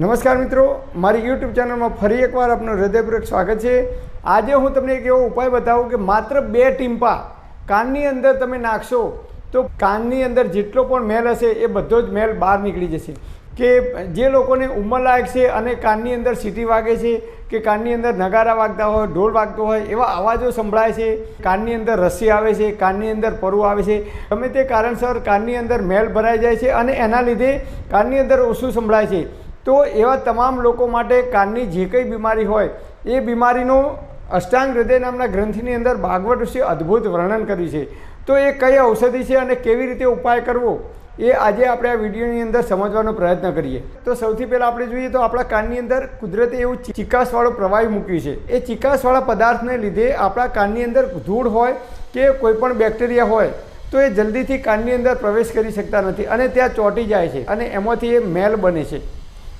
નમસ્કાર મિત્રો, મારી યુટ્યુબ ચેનલમાં ફરી એકવાર આપનું હૃદયપૂર્વક સ્વાગત છે. આજે હું તમને એક એવો ઉપાય બતાવું કે માત્ર બે ટીમ્પા કાનની અંદર તમે નાખશો, તો કાનની અંદર જેટલો પણ મેલ હશે એ બધો જ મેલ બહાર નીકળી જશે. કે જે લોકોને ઉંમરલાયક છે અને કાનની અંદર સીટી વાગે છે, કે કાનની અંદર નગારા વાગતા હોય, ઢોલ વાગતો હોય, એવા અવાજો સંભળાય છે, કાનની અંદર રસી આવે છે, કાનની અંદર પરુ આવે છે, ગમે તે કારણસર કાનની અંદર મેલ ભરાઈ જાય છે અને એના લીધે કાનની અંદર ઓછું સંભળાય છે. તો એવા તમામ લોકો માટે કાનની જે કંઈ બીમારી હોય, એ બીમારીનો અષ્ટાંગ હૃદય નામના ગ્રંથિની અંદર ભાગવત ઋષિએ અદ્ભુત વર્ણન કર્યું છે. તો એ કઈ ઔષધિ છે અને કેવી રીતે ઉપાય કરવો, એ આજે આપણે આ વિડીયોની અંદર સમજવાનો પ્રયત્ન કરીએ. તો સૌથી પહેલાં આપણે જોઈએ તો આપણા કાનની અંદર કુદરતે એવું ચિકાસવાળો પ્રવાહી મૂક્યું છે. એ ચિકાસવાળા પદાર્થને લીધે આપણા કાનની અંદર ધૂળ હોય કે કોઈપણ બેક્ટેરિયા હોય, તો એ જલ્દીથી કાનની અંદર પ્રવેશ કરી શકતા નથી અને ત્યાં ચોંટી જાય છે અને એમાંથી એ મેલ બને છે.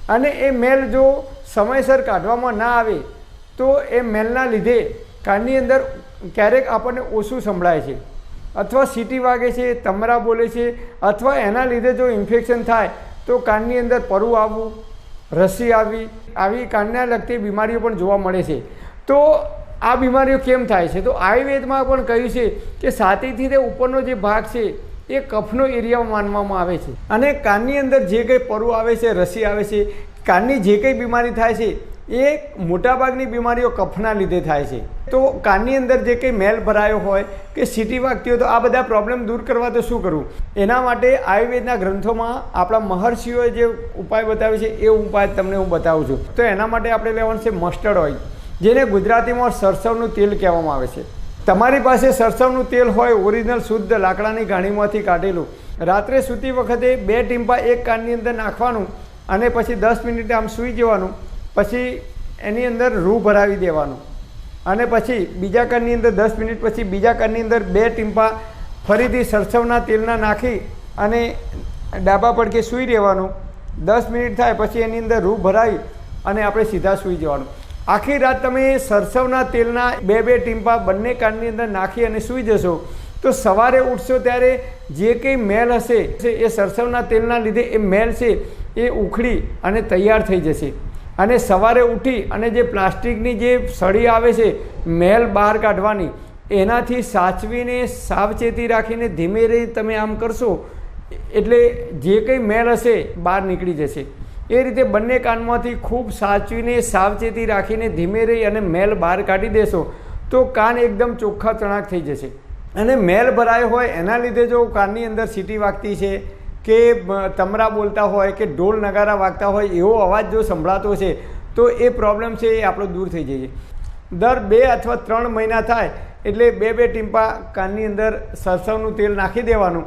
અને એ મેલ જો સમયસર કાઢવામાં ના આવે, તો એ મેલના લીધે કાનની અંદર ક્યારેક આપણને ઓછું સંભળાય છે. અથવા સીટી વાગે છે, તમરા બોલે છે, અથવા એના લીધે જો ઇન્ફેક્શન થાય, તો કાનની અંદર પરુ આવવું, રસી આવવી આવી કાનને લગતી બીમારીઓ પણ જોવા મળે છે. તો આ બીમારીઓ કેમ થાય છે? તો આયુર્વેદમાં પણ કહ્યું છે કે સાતીથી તે ઉપરનો જે ભાગ છે એ કફનો એરિયા માનવામાં આવે છે. અને કાનની અંદર જે કંઈ પરુ આવે છે, રસી આવે છે, કાનની જે કંઈ બીમારી થાય છે, એ મોટાભાગની બીમારીઓ કફના લીધે થાય છે. તો કાનની અંદર જે કંઈ મેલ ભરાયો હોય કે સીટી વાગતી હોય તો આ બધા પ્રોબ્લેમ દૂર કરવા તો શું કરવું એના માટે આયુર્વેદના ગ્રંથોમાં આપણા મહર્ષિઓએ જે ઉપાય બતાવે છે, એ ઉપાય તમને હું બતાવું છું. તો એના માટે આપણે લેવાનું છે મસ્ટર્ડ ઓઇલ જેને ગુજરાતીમાં સરસવનું તેલ કહેવામાં આવે છે. તમારી પાસે સરસવનું તેલ હોય, ઓરિજિનલ શુદ્ધ લાકડાની ઘાણીમાંથી કાઢેલું. રાત્રે સૂતી વખતે બે ટીમ્પા એક કાનની અંદર નાખવાનું અને પછી દસ મિનિટે આમ સૂઈ જવાનું, પછી એની અંદર રૂ ભરાવી દેવાનું. અને પછી બીજા કાનની અંદર દસ મિનિટ પછી બીજા કાનની અંદર બે ટીમ્પા ફરીથી સરસવના તેલના નાખી અને ડાબા પડકે સૂઈ રહેવાનું દસ મિનિટ થાય પછી એની અંદર રૂ ભરાવી અને આપણે સીધા સૂઈ જવાનું. આખી રાત તમે સરસવના તેલના બે બે ટીમ્પા બંને કાનની અંદર નાખી અને સૂઈ જશો. તો સવારે ઉઠશો ત્યારે જે કંઈ મેલ હશે એ સરસવના તેલના લીધે એ મેલ છે એ ઉખડી અને તૈયાર થઈ જશે. અને સવારે ઉઠી અને જે પ્લાસ્ટિકની જે સળી આવે છે, મેલ બહાર કાઢવાની, એનાથી સાચવીને સાવચેતી રાખીને ધીમે રહી તમે આમ કરશો, એટલે જે કંઈ મેલ હશે બહાર નીકળી જશે. એ રીતે બંને કાનમાંથી ખૂબ સાચવીને, સાવચેતી રાખીને ધીમે રહી અને મેલ બહાર કાઢી દેશો, તો કાન એકદમ ચોખ્ખા ચણાક થઈ જશે. અને મેલ ભરાયો હોય, એના લીધે જો કાનની અંદર સીટી વાગતી છે કે તમરા બોલતા હોય કે ઢોલ નગારા વાગતા હોય, એવો અવાજ જો સંભળાતો છે, તો એ પ્રોબ્લેમ છે એ આપણો દૂર થઈ જાય દર બે અથવા ત્રણ મહિના થાય, એટલે બે બે ટીમ્પા કાનની અંદર સરસવનું તેલ નાખી દેવાનું.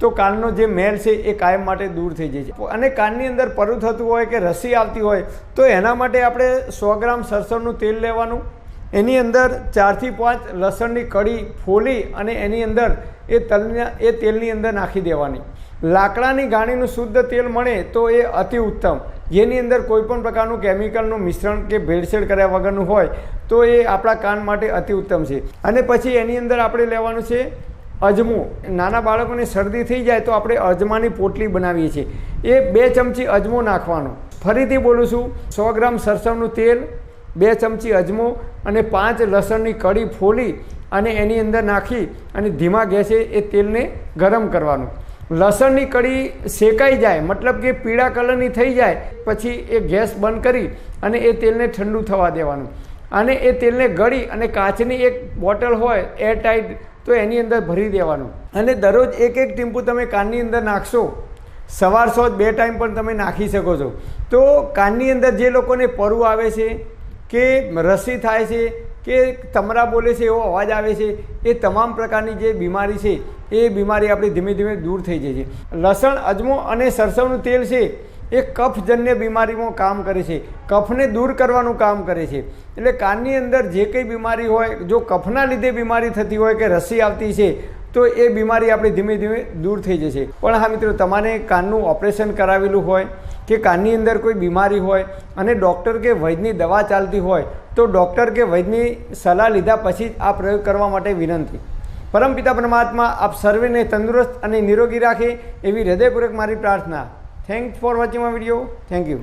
તો કાનનો જે મેલ છે એ કાયમ માટે દૂર થઈ જાય છે. અને કાનની અંદર પરુ થતું હોય કે રસી આવતી હોય, તો એના માટે આપણે સો ગ્રામ સરસવનું તેલ લેવાનું. એની અંદર ચારથી પાંચ લસણની કડી ફોલી અને એની અંદર એ તલના, એ તેલની અંદર નાખી દેવાની. લાકડાની ગાણીનું શુદ્ધ તેલ મળે તો એ અતિ ઉત્તમ. જેની અંદર કોઈપણ પ્રકારનું કેમિકલનું મિશ્રણ કે ભેળસેળ કર્યા વગરનું હોય, તો એ આપણા કાન માટે અતિ ઉત્તમ છે. અને પછી એની અંદર આપણે લેવાનું છે અજમો. નાના બાળકોને શરદી થઈ જાય તો આપણે અજમાની પોટલી બનાવીએ છીએ. એ બે ચમચી અજમો નાખવાનો. ફરીથી બોલું છું, સો ગ્રામ સરસવનું તેલ, બે ચમચી અજમો અને પાંચ લસણની કડી ફોલી અને એની અંદર નાખી અને ધીમા ગેસે એ તેલને ગરમ કરવાનું. લસણની કડી શેકાઈ જાય, મતલબ કે પીળા કલરની થઈ જાય, પછી એ ગેસ બંધ કરી અને એ તેલને ઠંડુ થવા દેવાનું. અને એ તેલને ગળી અને કાચની એક બોટલ હોય, એરટાઈટ તો એની અંદર ભરી દેવાનું. અને દરરોજ એક એક ટીમ્પુ તમે કાનની અંદર નાખશો, સવાર સોજ બે ટાઈમ પણ તમે નાખી શકો છો. તો કાનની અંદર જે લોકોને પરવું આવે છે, કે રસી થાય છે, કે તમરા બોલે છે એવો અવાજ આવે છે, એ તમામ પ્રકારની જે બીમારી છે, એ બીમારી આપણી ધીમે ધીમે દૂર થઈ જાય છે. લસણ, અજમો અને સરસવનું તેલ છે એ કફજન્ય બીમારીમાં કામ કરે છે. કફને દૂર કરવાનું કામ કરે છે. એટલે કાનની અંદર જે કંઈ બીમારી હોય, જો કફના લીધે બીમારી થતી હોય કે રસી આવતી છે, તો એ બીમારી આપણી ધીમે ધીમે દૂર થઈ જશે. પણ હા મિત્રો, તમારે કાનનું ઓપરેશન કરાવેલું હોય કે કાનની અંદર કોઈ બીમારી હોય અને ડૉક્ટર કે વૈદની દવા ચાલતી હોય, તો ડૉક્ટર કે વૈદની સલાહ લીધા પછી જ આ પ્રયોગ કરવા માટે વિનંતી. પરમપિતા પરમાત્મા, આપ સર્વેને તંદુરસ્ત અને નિરોગી રાખે એવી હૃદયપૂર્વક મારી પ્રાર્થના. Thanks for watching my video thank you